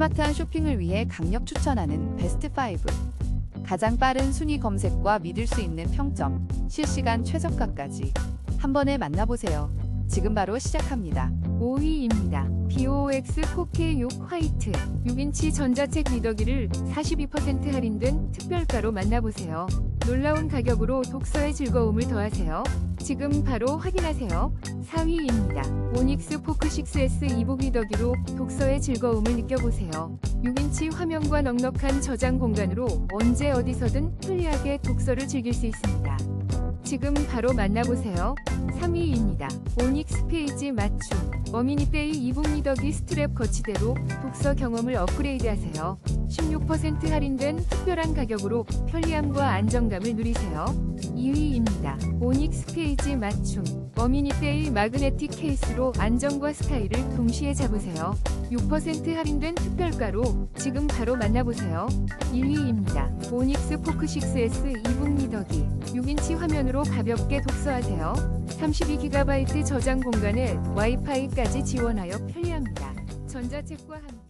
스마트한 쇼핑을 위해 강력 추천하는 베스트 5. 가장 빠른 순위 검색과 믿을 수 있는 평점, 실시간 최저가까지 한 번에 만나보세요. 지금 바로 시작합니다. 5위입니다. BOX 4K 6 화이트 6인치 전자책 리더기를 42% 할인된 특별가로 만나보세요. 놀라운 가격으로 독서의 즐거움을 더하세요. 지금 바로 확인하세요. 4위입니다. 오닉스 포크 6S 이북 리더기로 독서의 즐거움을 느껴보세요. 6인치 화면과 넉넉한 저장 공간으로 언제 어디서든 편리하게 독서를 즐길 수 있습니다. 지금 바로 만나보세요. 3위입니다. 오닉스 페이지 맞춤 어미니데이 이북 리더기 스트랩 거치대로 독서 경험을 업그레이드하세요. 16% 할인된 특별한 가격으로 편리함과 안정감을 누리세요. 2위입니다. 오닉스 페이지 맞춤 어미니데이 마그네틱 케이스로 안정과 스타일을 동시에 잡으세요. 6% 할인된 특별가로 지금 바로 만나보세요. 1위입니다. 오닉스 포크 6S 이북 리더기 6인치 화면으로 가볍게 독서하세요. 32GB 저장 공간에 와이파이까지 지원하여 편리합니다. 전자책과 함께